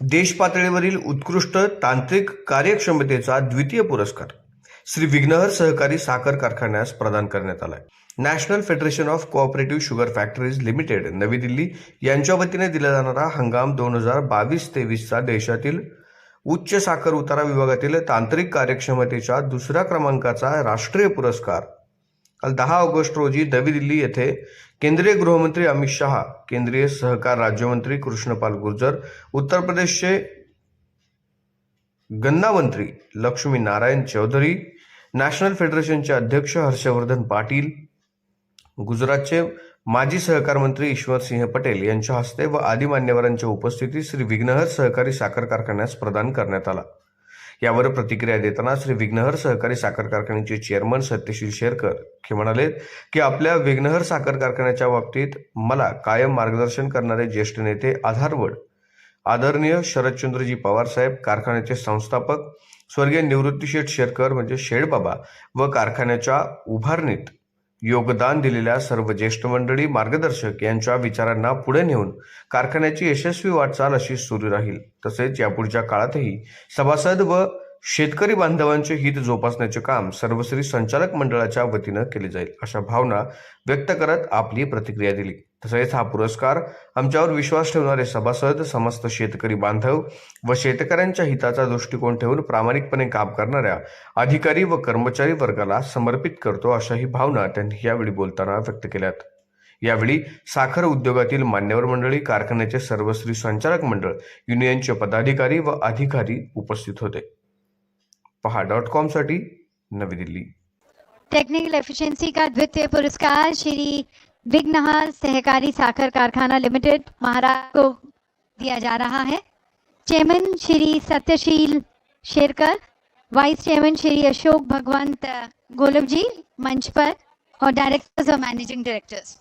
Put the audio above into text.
देश पातळीवरील उत्कृष्ट तांत्रिक कार्यक्षमतेचा द्वितीय पुरस्कार श्री विघ्नहर सहकारी साखर कारखान्यास प्रदान करण्यात आलाय. National federation of cooperative sugar factories limited नवी दिल्ली यांच्या वतीने दिला जाणारा हंगाम दोन हजार बावीस तेवीसचा देशातील उच्च साखर उतारा विभागातील तांत्रिक कार्यक्षमतेच्या दुसऱ्या क्रमांकाचा राष्ट्रीय पुरस्कार काल दहा ऑगस्ट रोजी नवी दिल्ली येथे केंद्रीय गृहमंत्री अमित शहा केंद्रीय सहकार राज्यमंत्री कृष्णपाल गुर्जर उत्तर प्रदेशचे गन्ना मंत्री लक्ष्मी नारायण चौधरी नॅशनल फेडरेशनचे अध्यक्ष हर्षवर्धन पाटील गुजरातचे माजी सहकार मंत्री ईश्वरसिंह पटेल यांच्या हस्ते व आदी मान्यवरांच्या उपस्थितीत श्री विघ्नहर सहकारी साखर कारखान्यास प्रदान करण्यात आला. यावर प्रतिक्रिया देताना श्री विघ्नहर सहकारी साखर कारखान्याचे चेअरमन सत्यशील शेरकर हे म्हणाले की आपल्या विघ्नहर साखर कारखान्याच्या बाबतीत मला कायम मार्गदर्शन करणारे ज्येष्ठ नेते आधारवड आदरणीय शरदचंद्रजी पवार साहेब कारखान्याचे संस्थापक स्वर्गीय निवृत्तीशेठ शेरकर म्हणजे शेडबाबा व कारखान्याच्या उभारणीत योगदान दिलेल्या सर्व ज्येष्ठ मंडळी मार्गदर्शक यांच्या विचारांना पुढे नेऊन कारखान्याची यशस्वी वाटचाल अशी सुरू राहील. तसेच यापुढच्या काळातही सभासद व शेतकरी बांधवांचे हित जोपासण्याचे काम सर्वश्री संचालक मंडळाच्या वतीनं केले जाईल अशा भावना व्यक्त करत आपली प्रतिक्रिया दिली. तसेच हा पुरस्कार आमच्यावर विश्वास ठेवणारे सभासद समस्त शेतकरी बांधव व शेतकऱ्यांच्या हिताचा दृष्टिकोन ठेवून प्रामाणिकपणे काम करणाऱ्या अधिकारी व कर्मचारी वर्गाला समर्पित करतो अशाही भावना त्यांनी यावेळी बोलताना व्यक्त केल्यात. यावेळी साखर उद्योगातील मान्यवर मंडळी कारखान्याचे सर्वश्री संचालक मंडळ युनियनचे पदाधिकारी व अधिकारी उपस्थित होते. पहा डॉट कॉम साठी नवी दिल्ली। टेक्निकल एफिशिएंसी का द्वितीय पुरस्कार श्री विघ्नहार सहकारी साखर कारखाना लिमिटेड महाराष्ट्र को दिया जा रहा है। Chairman Shri Satyashil Sherkar vice chairman Shri Ashok Bhagwant Golab ji, मंच पर, और डायरेक्टर्स और मैनेजिंग डायरेक्टर्स